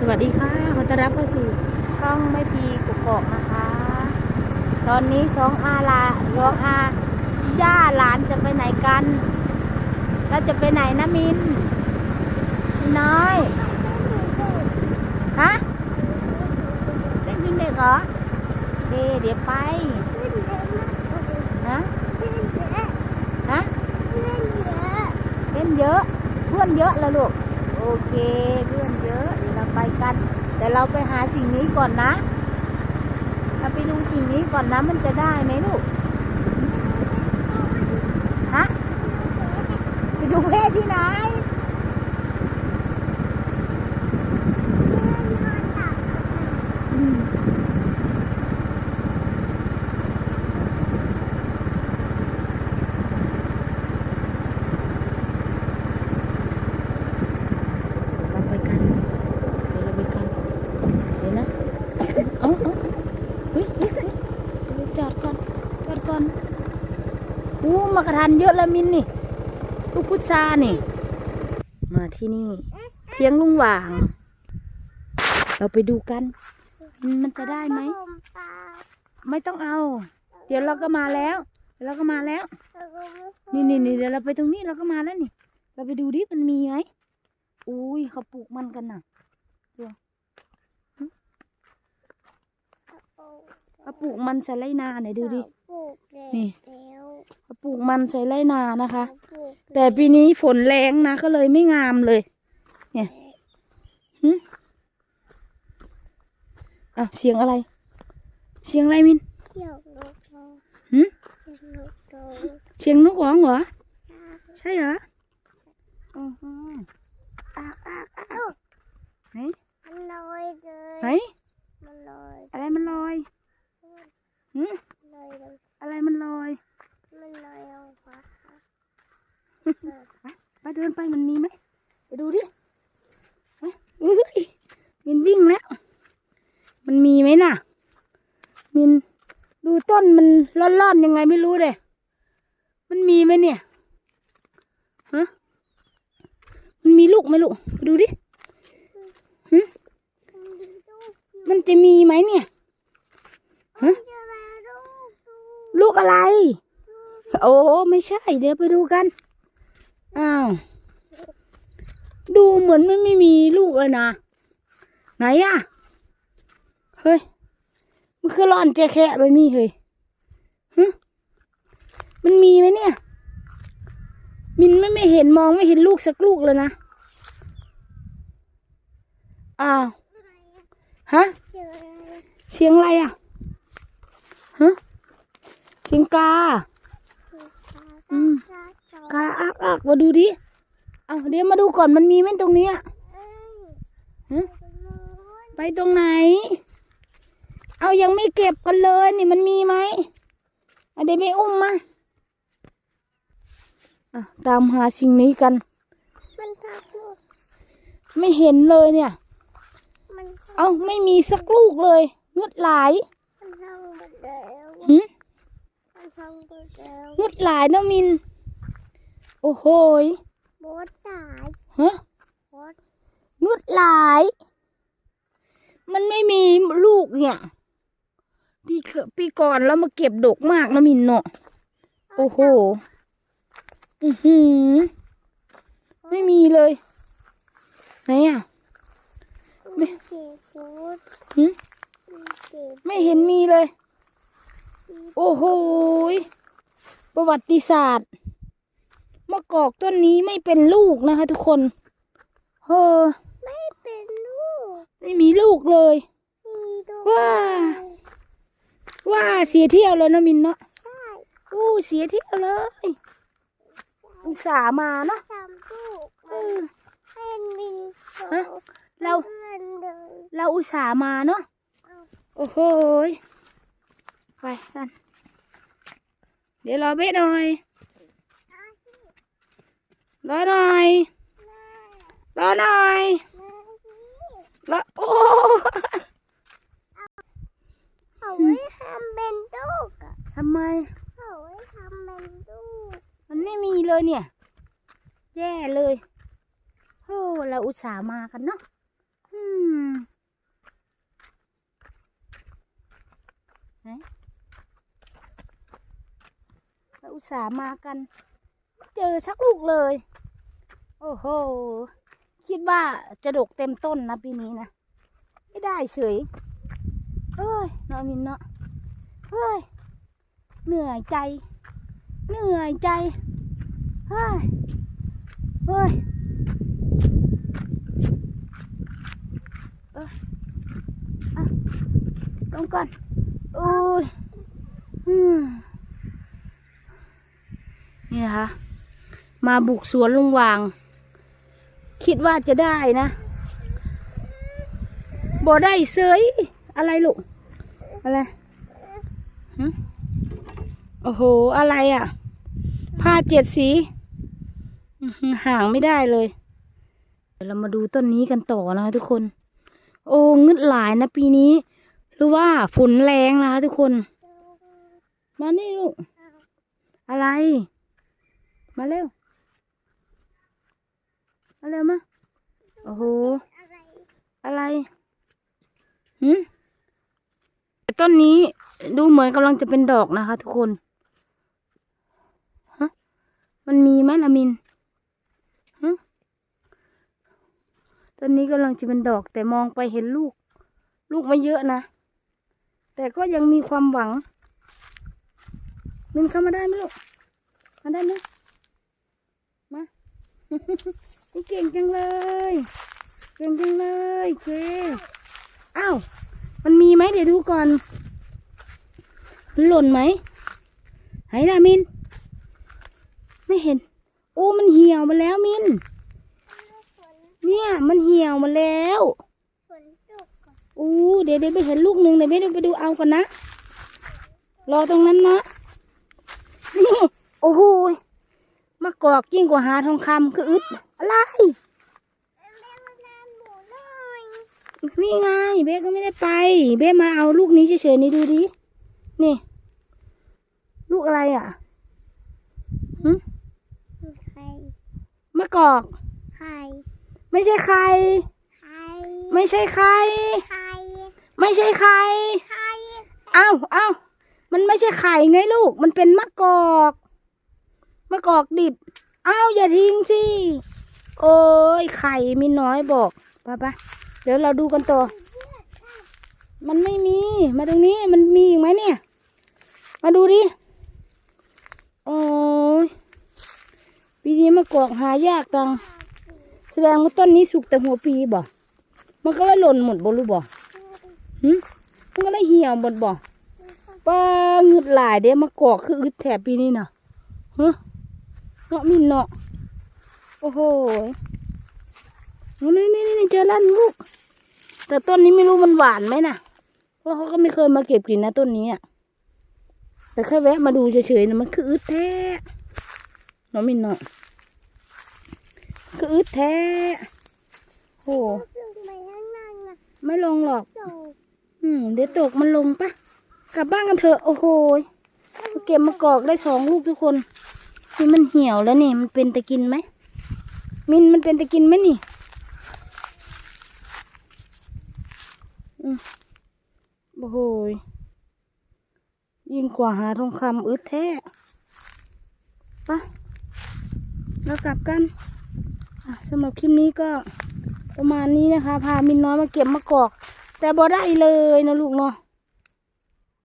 สวัสดีค่ะขอต้อนรับเข้าสู่ช่องไม่พีกุกอกนะคะ ตอนนี้สองอาลาสองอาย่าหลานจะไปไหนกันเราจะไปไหนนะมินมินน้อยฮะเล่นยิงเด็กเหรอเดเดี๋ยวไปฮะฮะเล่นเยอะเพื่อนเยอะแล้วลูกโอเค ไปกัน แต่เราไปหาสิ่งนี้ก่อนนะเราไปดูสิ่งนี้ก่อนนะมันจะได้ไหมลูกฮะไปดูเพศที่ไหน อืมเราไปกัน เดี๋ยวเราไปกัน เดี๋ยวนะ เอาเอาเฮ้ยเฮ้ยเฮ้ยเดี๋ยวจอดก่อน จอดก่อน อู้มากระทันเยอะแล้วมินนี่ ลูกพุชานี่ มาที่นี่เทียงลุงหว่าง เราไปดูกัน มันจะได้ไหม ไม่ต้องเอา เดี๋ยวเราก็มาแล้ว เราก็มาแล้ว นี่นี่นี่เดี๋ยวเราไปตรงนี้เราก็มาแล้วนี่ เราไปดูดิมันมีไหมอุ้ยเขาปลูกมันกันน่ะดูเขาปลูกมันใส่ไรนาไหนดูดิ นี่เขาปลูกมันใส่ไรนานะคะแต่ปีนี้ฝนแรงนะ ก็เลยไม่งามเลย เนี่ยหึอะเสียงอะไร เสียงอะไรมินหึเสียงนกร้องเหรอ ใช่เหรออ๋อฮะอากอากอากไหนมันลอยเลย ไหนมันลอย อะไรมันลอยหึ ลอยเลย อะไรมันลอย มันลอยลงฟ้า ไปเดินไปมันมีไหมไปดูดิไปอุ้ยมินวิ่งแล้ว มันมีไหมน่ะ มินดูต้นมันร่อนๆยังไงไม่รู้เลยมันมีไหมเนี่ยฮะมันมีลูกไหมลูกดูดิหึมันจะมีไหมเนี่ยฮะลูกดูลูกอะไร โอ้ไม่ใช่ เดี๋ยวไปดูกันอ้าวดูเหมือนมันไม่มีลูกเลยนะไหนอะ เฮ้ยมันคือร้อนเจแคะไปมีเฮ้ยฮะมันมีไหมเนี่ย มินไม่ไม่เห็นมองไม่เห็นลูกสักลูกเลยนะอ้าวฮะเสียงอะไรอะฮะเสียงกาอืมกาอักอักมาดูดิเอาเดี๋ยวมาดูก่อนมันมีไหมตรงนี้ยฮะไปตรงไหน เอายังไม่เก็บกันเลยนี่มันมีไหมเอาเดี๋ยวไปอุ้มมาอะตามหาสิ่งนี้กัน มันทักลูกไม่เห็นเลยเนี่ยมันเอาไม่มีสักลูกเลยเงืดหลายมันทำหมดแล้วหึมันทำหมดแล้วเงืดหลายนะมิน โอ้โหยบอสตายฮะบอสงุดหลาย มันไม่มีลูกเนี่ย ปีเกปีก่อนแล้วมาเก็บดกมากนะมินเนาะโอ้โหอือหือ ไม่มีเลยไหนอะไม่มันเจ็บปวดหึมันเจ็บไม่เห็นมีเลย โอ้โหยประวัติศาสตร์มะกอกต้นนี้ไม่เป็นลูกนะคะ ทุกคนเฮ้อไม่เป็นลูก ไม่มีลูกเลยมีลูกว้า ว่าเสียเที่ยวเลยนะมินเนาะใช่อู้เสียเที่ยวเลยอุตส่าห์มาเนาะทำลูกเออให้มินโตฮะเราเพื่อนเลยเราอุตส่าห์มาเนาะโอ้โหยไปกันเดี๋ยวรอเบ๊หน่อยรอหน่อยรอหน่อยรอโอ้ ไมเขาไว้ทำเป็นตู้มันไม่มีเลยเนี่ย แย่เลยโอ้เราอุตส่าห์มากันเนาะอืมเราอุตส่าห์มากัน เจอชักลูกเลย โอ้โห คิดว่าจะดกเต็มต้นนะปีนี้นะ ไม่ได้เฉยเฮ้ยนอมินเนาะเฮ้ย เหนื่อยใจ เหนื่อยใจเฮ้ยเฮ้ยเอ้ยอะลงก่อนโอ้ยอืมนี่นะคะ มาบุกสวนลุงวาง คิดว่าจะได้นะบ่ได้เสยอะไรลูก อะไรหึ โอ้โห อะไรอะ ผ้าเจ็ดสี ห่างไม่ได้เลยเดี๋ยวเรามาดูต้นนี้กันต่อนะคะทุกคน โอ้งึดหลายนะปีนี้ หรือว่าฝนแรงนะคะทุกคน มานี่ลูก อะไร มาเร็ว มาเร็วมา โอ้โห อะไรหืมต้นนี้ดูเหมือนกำลังจะเป็นดอกนะคะทุกคน มันมีไหมละมินฮะต้นนี้กำลังจะเป็นดอกแต่มองไปเห็นลูก ลูกไม่เยอะนะ แต่ก็ยังมีความหวัง มินเข้ามาได้ไหมลูก มาได้ไหมมาเก่งจังเลย เก่งจังเลยเคอ้าว มันมีไหมเดี๋ยวดูก่อนมันหล่นไหมไหนล่ะมิน ไม่เห็น โอ้มันเหี่ยวมาแล้วมินฝนเนี่ยมันเหี่ยวมาแล้วฝนตกก่อนอู้เดี๋ยวเดี๋ยวไปเห็นลูกหนึ่งเดี๋ยวไปดูไปดูเอาก่อนนะ รอตรงนั้นนะ นี่ โอ้โหยมากอกยิ่งกว่าหาทองคำคืออึดอะไรแม่มาทานหมูหน่อยนี่ไงเบ๊ก็ไม่ได้ไป เบ๊มาเอาลูกนี้เฉยๆนี่ดูดิ นี่ ลูกอะไรอะหึ ไข่ มะกอก ไข่ไม่ใช่ใครไข่ไม่ใช่ใครไข่ไม่ใช่ใครไข่เอ้าเอ้ามันไม่ใช่ไข่ไงลูก มันเป็นมะกอกมะกอกดิบ เอ้าอย่าทิ้งสิโอ้ยไข่มีน้อยบอกไปไปเดี๋ยวเราดูกันต่อ มันไม่มี มาตรงนี้มันมีอีกไหมเนี่ย มาดูดิ โอ้ย ปีนี้มะกอกหายากตังแสดงว่าต้นนี้สุกแต่หัวปีบ่มันก็เลยหล่นหมดบ่รู้บ่หึมันก็เลยเหี่ยวหมดบ่ป้าเงึดหลายเด้มากอกคืออึดแถบปีนี้น่ะฮะเนาะมินเนาะโอ้โหนี่นี่นี่เจอแล้วลูกแต่ต้นนี้ไม่รู้มันหวานไหมน่ะเพราะเขาก็ไม่เคยมาเก็บกินนะต้นนี้อะแต่แค่แวะมาดูเฉยๆนะมันคืออึดแท้เนาะมินเนาะ คืออึดแท้โอ้ลงไม่ลงหรอก อืมเดี๋ยวตกมันลงปะกลับบ้านกันเถอะโอ้โหเก็บมากอกได้สองลูกทุกคนนี่มันเหี่ยวแล้วนี่มันเป็นตะกินไหมมินมันเป็นตะกินไหมนี่โอ้โหยิ่งกว่าหาทองคำอึดแท้ปะแล้วกลับกัน สำหรับคลิปนี้ก็ประมาณนี้นะคะ พามินน้อยมาเก็บมะกอก แต่บ่ได้เลยนะลูกเนาะ